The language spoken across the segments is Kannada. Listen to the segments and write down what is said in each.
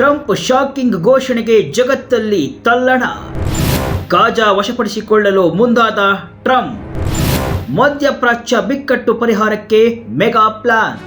ಟ್ರಂಪ್ ಶಾಕಿಂಗ್ ಘೋಷಣೆಗೆ ಜಗತ್ತಲ್ಲಿ ತಲ್ಲಣ. ಗಾಜಾ ವಶಪಡಿಸಿಕೊಳ್ಳಲು ಮುಂದಾದ ಟ್ರಂಪ್. ಮಧ್ಯಪ್ರಾಚ್ಯ ಬಿಕ್ಕಟ್ಟು ಪರಿಹಾರಕ್ಕೆ mega plan.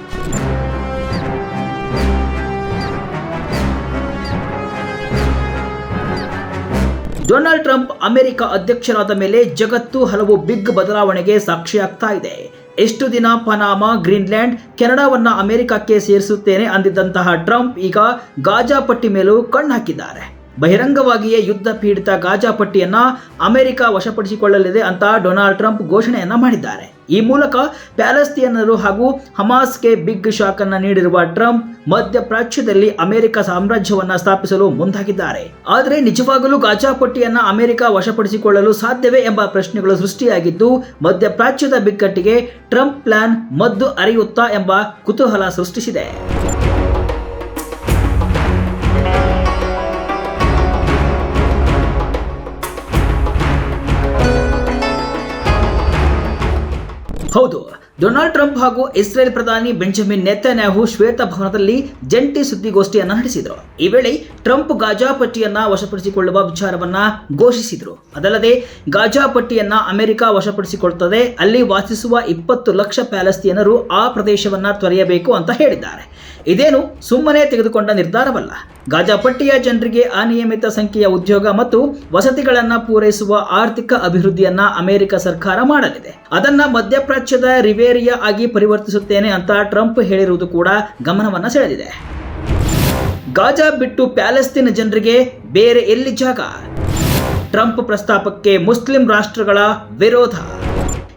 Donald Trump America ಅಧ್ಯಕ್ಷರಾದ ಮೇಲೆ ಜಗತ್ತು ಹಲವು ಬಿಗ್ ಬದಲಾವಣೆಗೆ ಸಾಕ್ಷಿಯಾಗ್ತಾ ಇದೆ. ಎಷ್ಟು ದಿನ ಪನಾಮ, ಗ್ರೀನ್ಲ್ಯಾಂಡ್, ಕೆನಡಾವನ್ನು ಅಮೆರಿಕಕ್ಕೆ ಸೇರಿಸುತ್ತೇನೆ ಅಂದಿದ್ದಂತಹ ಟ್ರಂಪ್ ಈಗ ಗಾಜಾ ಪಟ್ಟಿ ಮೇಲೂ ಕಣ್ಣು ಹಾಕಿದ್ದಾರೆ. ಬಹಿರಂಗವಾಗಿಯೇ ಯುದ್ಧ ಪೀಡಿತ ಗಾಜಾ ಪಟ್ಟಿಯನ್ನ ಅಮೆರಿಕ ವಶಪಡಿಸಿಕೊಳ್ಳಲಿದೆ ಅಂತ ಡೊನಾಲ್ಡ್ ಟ್ರಂಪ್ ಘೋಷಣೆಯನ್ನ ಮಾಡಿದ್ದಾರೆ. ಈ ಮೂಲಕ ಪ್ಯಾಲೆಸ್ತೀನರು ಹಾಗೂ ಹಮಾಸ್ಗೆ ಬಿಗ್ ಶಾಕ್ ಅನ್ನು ನೀಡಿರುವ ಟ್ರಂಪ್ ಮಧ್ಯಪ್ರಾಚ್ಯದಲ್ಲಿ ಅಮೆರಿಕ ಸಾಮ್ರಾಜ್ಯವನ್ನ ಸ್ಥಾಪಿಸಲು ಮುಂದಾಗಿದ್ದಾರೆ. ಆದರೆ ನಿಜವಾಗಲೂ ಗಾಜಾ ಪಟ್ಟಿಯನ್ನ ಅಮೆರಿಕ ವಶಪಡಿಸಿಕೊಳ್ಳಲು ಸಾಧ್ಯವೇ ಎಂಬ ಪ್ರಶ್ನೆಗಳು ಸೃಷ್ಟಿಯಾಗಿದ್ದು ಮಧ್ಯಪ್ರಾಚ್ಯದ ಬಿಕ್ಕಟ್ಟಿಗೆ ಟ್ರಂಪ್ ಪ್ಲಾನ್ ಮದ್ದು ಅರಿಯುತ್ತಾ ಎಂಬ ಕುತೂಹಲ ಸೃಷ್ಟಿಸಿದೆ. Hodor. ಡೊನಾಲ್ಡ್ ಟ್ರಂಪ್ ಹಾಗೂ ಇಸ್ರೇಲ್ ಪ್ರಧಾನಿ ಬೆಂಜಮಿನ್ ನೆತನ್ಯಾಹು ಶ್ವೇತಭವನದಲ್ಲಿ ಜಂಟಿ ಸುದ್ದಿಗೋಷ್ಠಿಯನ್ನ ನಡೆಸಿದರು. ಈ ವೇಳೆ ಟ್ರಂಪ್ ಗಾಜಾ ಪಟ್ಟಿಯನ್ನ ವಶಪಡಿಸಿಕೊಳ್ಳುವ ವಿಚಾರವನ್ನ ಘೋಷಿಸಿದರು. ಅದಲ್ಲದೆ, ಗಾಜಾ ಪಟ್ಟಿಯನ್ನ ಅಮೆರಿಕ ವಶಪಡಿಸಿಕೊಳ್ಳುತ್ತದೆ ಅಲ್ಲಿ ವಾಸಿಸುವ ಇಪ್ಪತ್ತು ಲಕ್ಷ ಪ್ಯಾಲೆಸ್ತೀನರು ಆ ಪ್ರದೇಶವನ್ನ ತೊರೆಯಬೇಕು ಅಂತ ಹೇಳಿದ್ದಾರೆ. ಇದೇನು ಸುಮ್ಮನೆ ತೆಗೆದುಕೊಂಡ ನಿರ್ಧಾರವಲ್ಲ. ಗಾಜಾ ಪಟ್ಟಿಯ ಜನರಿಗೆ ಅನಿಯಮಿತ ಸಂಖ್ಯೆಯ ಉದ್ಯೋಗ ಮತ್ತು ವಸತಿಗಳನ್ನು ಪೂರೈಸುವ ಆರ್ಥಿಕ ಅಭಿವೃದ್ಧಿಯನ್ನ ಅಮೆರಿಕ ಸರ್ಕಾರ ಮಾಡಲಿದೆ. ಅದನ್ನ ಮಧ್ಯಪ್ರಾಚ್ಯದ ರಿವೇರಿಯಾ ಆಗಿ ಪರಿವರ್ತಿಸುತ್ತೇನೆ ಅಂತ ಟ್ರಂಪ್ ಹೇಳಿರುವುದು ಕೂಡ ಗಮನವನ್ನ ಸೆಳೆದಿದೆ. ಗಾಜಾ ಬಿಟ್ಟು ಪ್ಯಾಲೆಸ್ತೀನ್ ಜನರಿಗೆ ಬೇರೆ ಎಲ್ಲಿ ಜಾಗ? ಟ್ರಂಪ್ ಪ್ರಸ್ತಾಪಕ್ಕೆ ಮುಸ್ಲಿಂ ರಾಷ್ಟ್ರಗಳ ವಿರೋಧ.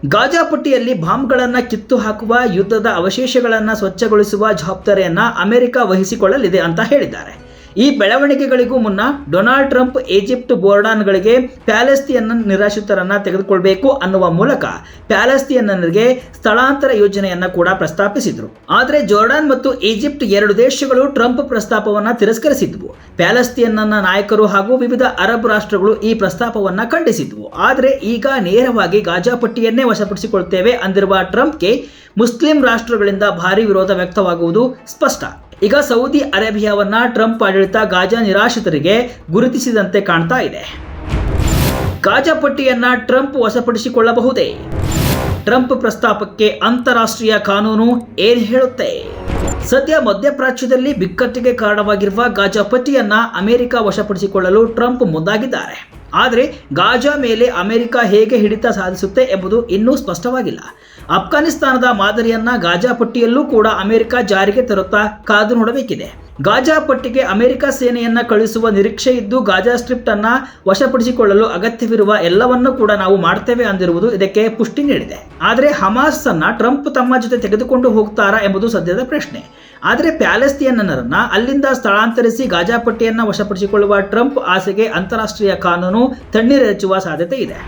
ಗಾಜಾ ಪಟ್ಟಿಯಲ್ಲಿ ಬಾಂಬ್ಗಳನ್ನು ಕಿತ್ತು ಹಾಕುವ ಯುದ್ಧದ ಅವಶೇಷಗಳನ್ನು ಸ್ವಚ್ಛಗೊಳಿಸುವ ಜವಾಬ್ದಾರಿಯನ್ನ ಅಮೆರಿಕ ವಹಿಸಿಕೊಳ್ಳಲಿದೆ ಅಂತ ಹೇಳಿದ್ದಾರೆ. ಈ ಬೆಳವಣಿಗೆಗಳಿಗೂ ಮುನ್ನ ಡೊನಾಲ್ಡ್ ಟ್ರಂಪ್ ಈಜಿಪ್ಟ್ ಬೋರ್ಡಾನ್ಗಳಿಗೆ ಪ್ಯಾಲೆಸ್ತೀನ್ನ ನಿರಾಶ್ರಿತರನ್ನ ತೆಗೆದುಕೊಳ್ಬೇಕು ಅನ್ನುವ ಮೂಲಕ ಪ್ಯಾಲೆಸ್ತಿಯನ್ನರಿಗೆ ಸ್ಥಳಾಂತರ ಯೋಜನೆಯನ್ನ ಕೂಡ ಪ್ರಸ್ತಾಪಿಸಿದ್ರು. ಆದರೆ ಜೋರ್ಡಾನ್ ಮತ್ತು ಈಜಿಪ್ಟ್ ಎರಡು ದೇಶಗಳು ಟ್ರಂಪ್ ಪ್ರಸ್ತಾಪವನ್ನ ತಿರಸ್ಕರಿಸಿದ್ವು. ಪ್ಯಾಲೆಸ್ತಿಯನ್ನ ನಾಯಕರು ಹಾಗೂ ವಿವಿಧ ಅರಬ್ ರಾಷ್ಟ್ರಗಳು ಈ ಪ್ರಸ್ತಾಪವನ್ನ ಖಂಡಿಸಿದ್ವು. ಆದರೆ ಈಗ ನೇರವಾಗಿ ಗಾಜಾ ಪಟ್ಟಿಯನ್ನೇ ವಶಪಡಿಸಿಕೊಳ್ತೇವೆ ಅಂದಿರುವ ಟ್ರಂಪ್ಗೆ ಮುಸ್ಲಿಂ ರಾಷ್ಟ್ರಗಳಿಂದ ಭಾರಿ ವಿರೋಧ ವ್ಯಕ್ತವಾಗುವುದು ಸ್ಪಷ್ಟ. ಈಗ ಸೌದಿ ಅರೇಬಿಯಾವನ್ನ ಟ್ರಂಪ್ ಆಡಳಿತ ಗಾಜಾ ನಿರಾಶ್ರಿತರಿಗೆ ಗುರುತಿಸಿದಂತೆ ಕಾಣ್ತಾ ಇದೆ. ಗಾಜಾ ಪಟ್ಟಿಯನ್ನ ಟ್ರಂಪ್ ವಶಪಡಿಸಿಕೊಳ್ಳಬಹುದೇ? ಟ್ರಂಪ್ ಪ್ರಸ್ತಾಪಕ್ಕೆ ಅಂತಾರಾಷ್ಟ್ರೀಯ ಕಾನೂನು ಏನ್ ಹೇಳುತ್ತೆ? ಸದ್ಯ ಮಧ್ಯಪ್ರಾಚ್ಯದಲ್ಲಿ ಬಿಕ್ಕಟ್ಟಿಗೆ ಕಾರಣವಾಗಿರುವ ಗಾಜಾ ಪಟ್ಟಿಯನ್ನ ಅಮೆರಿಕ ವಶಪಡಿಸಿಕೊಳ್ಳಲು ಟ್ರಂಪ್ ಮುಂದಾಗಿದ್ದಾರೆ. ಆದರೆ ಗಾಜಾ ಮೇಲೆ ಅಮೆರಿಕ ಹೇಗೆ ಹಿಡಿತ ಸಾಧಿಸುತ್ತೆ ಎಂಬುದು ಇನ್ನೂ ಸ್ಪಷ್ಟವಾಗಿಲ್ಲ. ಅಫ್ಘಾನಿಸ್ತಾನದ ಮಾದರಿಯನ್ನ ಗಾಜಾ ಪಟ್ಟಿಯಲ್ಲೂ ಕೂಡ ಅಮೆರಿಕ ಜಾರಿಗೆ ತರುತ್ತಾ ಕಾದು ನೋಡಬೇಕಿದೆ. ಗಾಜಾ ಪಟ್ಟಿಗೆ ಅಮೆರಿಕ ಸೇನೆಯನ್ನ ಕಳುಹಿಸುವ ನಿರೀಕ್ಷೆ ಇದ್ದು ಗಾಜಾ ಸ್ಟ್ರಿಪ್ಟ್ ಅನ್ನ ವಶಪಡಿಸಿಕೊಳ್ಳಲು ಅಗತ್ಯವಿರುವ ಎಲ್ಲವನ್ನೂ ಕೂಡ ನಾವು ಮಾಡ್ತೇವೆ ಅಂದಿರುವುದು ಇದಕ್ಕೆ ಪುಷ್ಟಿ ನೀಡಿದೆ. ಆದರೆ ಹಮಾಸ್ ಅನ್ನ ಟ್ರಂಪ್ ತಮ್ಮ ಜೊತೆ ತೆಗೆದುಕೊಂಡು ಹೋಗ್ತಾರಾ ಎಂಬುದು ಸದ್ಯದ ಪ್ರಶ್ನೆ. ಆದರೆ ಪ್ಯಾಲೆಸ್ತೀನರನ್ನ ಅಲ್ಲಿಂದ ಸ್ಥಳಾಂತರಿಸಿ ಗಾಜಾ ಪಟ್ಟಿಯನ್ನ ವಶಪಡಿಸಿಕೊಳ್ಳುವ ಟ್ರಂಪ್ ಆಸೆಗೆ ಅಂತಾರಾಷ್ಟ್ರೀಯ ಕಾನೂನು ತಣ್ಣೀರೆಚ್ಚುವ ಸಾಧ್ಯತೆ ಇದೆ.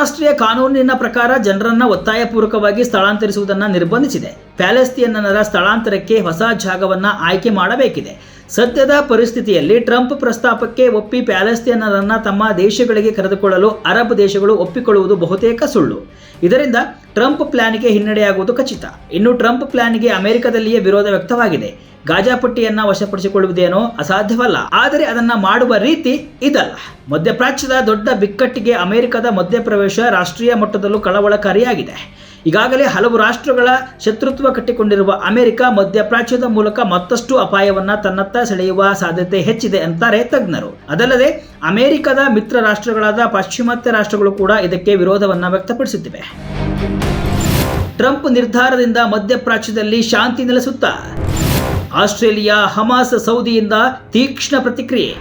ಅಂತಾರಾಷ್ಟ್ರೀಯ ಕಾನೂನಿನ ಪ್ರಕಾರ ಜನರನ್ನು ಒತ್ತಾಯಪೂರ್ವಕವಾಗಿ ಸ್ಥಳಾಂತರಿಸುವುದನ್ನು ನಿರ್ಬಂಧಿಸಿದೆ. ಪ್ಯಾಲೆಸ್ತೀನರ ಸ್ಥಳಾಂತರಕ್ಕೆ ಹೊಸ ಜಾಗವನ್ನ ಆಯ್ಕೆ ಮಾಡಬೇಕಿದೆ. ಸದ್ಯದ ಪರಿಸ್ಥಿತಿಯಲ್ಲಿ ಟ್ರಂಪ್ ಪ್ರಸ್ತಾಪಕ್ಕೆ ಒಪ್ಪಿ ಪ್ಯಾಲೆಸ್ತೀನರನ್ನ ತಮ್ಮ ದೇಶಗಳಿಗೆ ಕರೆದುಕೊಳ್ಳಲು ಅರಬ್ ದೇಶಗಳು ಒಪ್ಪಿಕೊಳ್ಳುವುದು ಬಹುತೇಕ ಸುಳ್ಳು. ಇದರಿಂದ ಟ್ರಂಪ್ ಪ್ಲಾನ್ಗೆ ಹಿನ್ನಡೆಯಾಗುವುದು ಖಚಿತ. ಇನ್ನು ಟ್ರಂಪ್ ಪ್ಲಾನ್ಗೆ ಅಮೆರಿಕದಲ್ಲಿಯೇ ವಿರೋಧ ವ್ಯಕ್ತವಾಗಿದೆ. ಗಾಜಾ ಪಟ್ಟಿಯನ್ನ ವಶಪಡಿಸಿಕೊಳ್ಳುವುದೇನೋ ಅಸಾಧ್ಯವಲ್ಲ. ಆದರೆ ಅದನ್ನ ಮಾಡುವ ರೀತಿ ಇದಲ್ಲ. ಮಧ್ಯಪ್ರಾಚ್ಯದ ದೊಡ್ಡ ಬಿಕ್ಕಟ್ಟಿಗೆ ಅಮೆರಿಕದ ಮಧ್ಯಪ್ರವೇಶ ರಾಷ್ಟ್ರೀಯ ಮಟ್ಟದಲ್ಲೂ ಕಳವಳಕಾರಿಯಾಗಿದೆ. ಈಗಾಗಲೇ ಹಲವು ರಾಷ್ಟ್ರಗಳ ಶತ್ರುತ್ವ ಕಟ್ಟಿಕೊಂಡಿರುವ ಅಮೆರಿಕ ಮಧ್ಯಪ್ರಾಚ್ಯದ ಮೂಲಕ ಮತ್ತಷ್ಟು ಅಪಾಯವನ್ನ ತನ್ನತ್ತ ಸೆಳೆಯುವ ಸಾಧ್ಯತೆ ಹೆಚ್ಚಿದೆ ಅಂತಾರೆ ತಜ್ಞರು. ಅದಲ್ಲದೆ ಅಮೆರಿಕದ ಮಿತ್ರ ರಾಷ್ಟ್ರಗಳಾದ ಪಾಶ್ಚಿಮಾತ್ಯ ರಾಷ್ಟ್ರಗಳು ಕೂಡ ಇದಕ್ಕೆ ವಿರೋಧವನ್ನ ವ್ಯಕ್ತಪಡಿಸುತ್ತಿವೆ ಟ್ರಂಪ್ ನಿರ್ಧಾರದಿಂದ ಮಧ್ಯಪ್ರಾಚ್ಯದಲ್ಲಿ ಶಾಂತಿ ನೆಲೆಸುತ್ತಾ ಆಸ್ಟ್ರೇಲಿಯಾ, ಹಮಾಸ್, ಸೌದಿಯಿಂದ ತೀಕ್ಷ್ಣ ಪ್ರತಿಕ್ರಿಯೆ.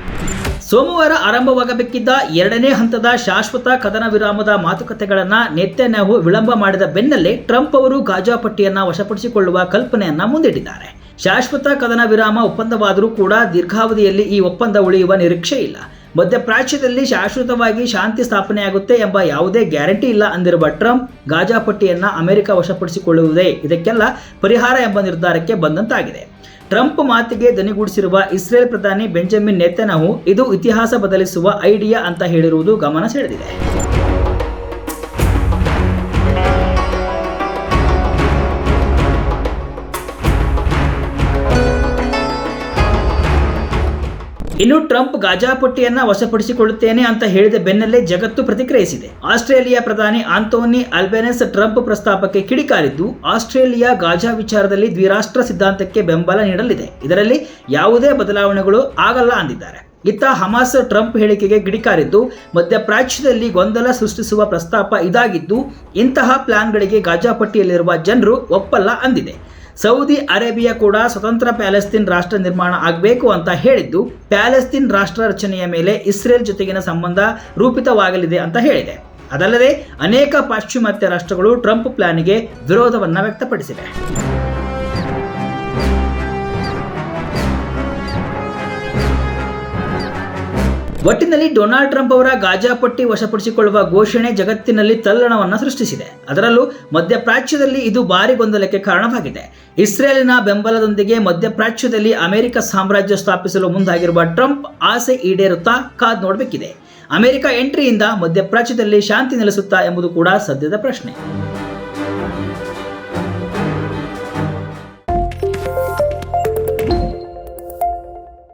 ಸೋಮವಾರ ಆರಂಭವಾಗಬೇಕಿದ್ದ ಎರಡನೇ ಹಂತದ ಶಾಶ್ವತ ಕದನ ವಿರಾಮದ ಮಾತುಕತೆಗಳನ್ನು ನೆತ್ಯನ್ಯಾಹು ವಿಳಂಬ ಮಾಡಿದ ಬೆನ್ನಲ್ಲೇ ಟ್ರಂಪ್ ಅವರು ಗಾಜಾ ಪಟ್ಟಿಯನ್ನು ವಶಪಡಿಸಿಕೊಳ್ಳುವ ಕಲ್ಪನೆಯನ್ನು ಮುಂದಿಟ್ಟಿದ್ದಾರೆ. ಶಾಶ್ವತ ಕದನ ವಿರಾಮ ಒಪ್ಪಂದವಾದರೂ ಕೂಡ ದೀರ್ಘಾವಧಿಯಲ್ಲಿ ಈ ಒಪ್ಪಂದ ಉಳಿಯುವ ನಿರೀಕ್ಷೆ ಇಲ್ಲ. ಮಧ್ಯಪ್ರಾಚ್ಯದಲ್ಲಿ ಶಾಶ್ವತವಾಗಿ ಶಾಂತಿ ಸ್ಥಾಪನೆಯಾಗುತ್ತೆ ಎಂಬ ಯಾವುದೇ ಗ್ಯಾರಂಟಿ ಇಲ್ಲ ಅಂದಿರುವ ಟ್ರಂಪ್, ಗಾಜಾ ಪಟ್ಟಿಯನ್ನು ಅಮೆರಿಕ ವಶಪಡಿಸಿಕೊಳ್ಳುವುದೇ ಇದಕ್ಕೆಲ್ಲ ಪರಿಹಾರ ಎಂಬ ನಿರ್ಧಾರಕ್ಕೆ ಬಂದಂತಾಗಿದೆ. ಟ್ರಂಪ್ ಮಾತಿಗೆ ದನಿಗೂಡಿಸಿರುವ ಇಸ್ರೇಲ್ ಪ್ರಧಾನಿ ಬೆಂಜಮಿನ್ ನೆತನ್ಯಾಹು ಇದು ಇತಿಹಾಸ ಬದಲಿಸುವ ಐಡಿಯಾ ಅಂತ ಹೇಳಿರುವುದು ಗಮನ ಸೆಳೆದಿದೆ. ಇನ್ನು ಟ್ರಂಪ್ ಗಾಜಾ ಪಟ್ಟಿಯನ್ನ ವಶಪಡಿಸಿಕೊಳ್ಳುತ್ತೇನೆ ಅಂತ ಹೇಳಿದ ಬೆನ್ನಲ್ಲೇ ಜಗತ್ತು ಪ್ರತಿಕ್ರಿಯಿಸಿದೆ. ಆಸ್ಟ್ರೇಲಿಯಾ ಪ್ರಧಾನಿ ಆಂಟೋನಿ ಅಲ್ಬೆನೆಸ್ ಟ್ರಂಪ್ ಪ್ರಸ್ತಾಪಕ್ಕೆ ಕಿಡಿಕಾರಿದ್ದು, ಆಸ್ಟ್ರೇಲಿಯಾ ಗಾಜಾ ವಿಚಾರದಲ್ಲಿ ದ್ವಿರಾಷ್ಟ್ರ ಸಿದ್ಧಾಂತಕ್ಕೆ ಬೆಂಬಲ ನೀಡಲಿದೆ. ಇದರಲ್ಲಿ ಯಾವುದೇ ಬದಲಾವಣೆಗಳು ಆಗಲ್ಲ ಅಂದಿದ್ದಾರೆ. ಇತ್ತ ಹಮಾಸ್ ಟ್ರಂಪ್ ಹೇಳಿಕೆಗೆ ಗಿಡಿಕಾರಿದ್ದು ಮಧ್ಯಪ್ರಾಚ್ಯದಲ್ಲಿ ಗೊಂದಲ ಸೃಷ್ಟಿಸುವ ಪ್ರಸ್ತಾಪ ಇದಾಗಿದ್ದು, ಇಂತಹ ಪ್ಲಾನ್ಗಳಿಗೆ ಗಾಜಾ ಪಟ್ಟಿಯಲ್ಲಿರುವ ಜನರು ಒಪ್ಪಲ್ಲ ಅಂದಿದೆ. ಸೌದಿ ಅರೇಬಿಯಾ ಕೂಡ ಸ್ವತಂತ್ರ ಪ್ಯಾಲೆಸ್ತೀನ್ ರಾಷ್ಟ್ರ ನಿರ್ಮಾಣ ಆಗಬೇಕು ಅಂತ ಹೇಳಿದ್ದು, ಪ್ಯಾಲೆಸ್ತೀನ್ ರಾಷ್ಟ್ರ ರಚನೆಯ ಮೇಲೆ ಇಸ್ರೇಲ್ ಜೊತೆಗಿನ ಸಂಬಂಧ ರೂಪಿತವಾಗಲಿದೆ ಅಂತ ಹೇಳಿದೆ. ಅದಲ್ಲದೆ ಅನೇಕ ಪಾಶ್ಚಿಮಾತ್ಯ ರಾಷ್ಟ್ರಗಳು ಟ್ರಂಪ್ ಪ್ಲಾನ್ಗೆ ವಿರೋಧವನ್ನು ವ್ಯಕ್ತಪಡಿಸಿವೆ. ಒಟ್ಟಿನಲ್ಲಿ ಡೊನಾಲ್ಡ್ ಟ್ರಂಪ್ ಅವರ ಗಾಜಾ ಪಟ್ಟಿ ವಶಪಡಿಸಿಕೊಳ್ಳುವ ಘೋಷಣೆ ಜಗತ್ತಿನಲ್ಲಿ ತಲ್ಲಣವನ್ನು ಸೃಷ್ಟಿಸಿದೆ. ಅದರಲ್ಲೂ ಮಧ್ಯಪ್ರಾಚ್ಯದಲ್ಲಿ ಇದು ಭಾರಿ ಗೊಂದಲಕ್ಕೆ ಕಾರಣವಾಗಿದೆ. ಇಸ್ರೇಲಿನ ಬೆಂಬಲದೊಂದಿಗೆ ಮಧ್ಯಪ್ರಾಚ್ಯದಲ್ಲಿ ಅಮೆರಿಕ ಸಾಮ್ರಾಜ್ಯ ಸ್ಥಾಪಿಸಲು ಮುಂದಾಗಿರುವ ಟ್ರಂಪ್ ಆಸೆ ಈಡೇರುತ್ತಾ ಕಾದ್ ನೋಡಬೇಕಿದೆ. ಅಮೆರಿಕ ಎಂಟ್ರಿಯಿಂದ ಮಧ್ಯಪ್ರಾಚ್ಯದಲ್ಲಿ ಶಾಂತಿ ನೆಲೆಸುತ್ತಾ ಎಂಬುದು ಕೂಡ ಸದ್ಯದ ಪ್ರಶ್ನೆ.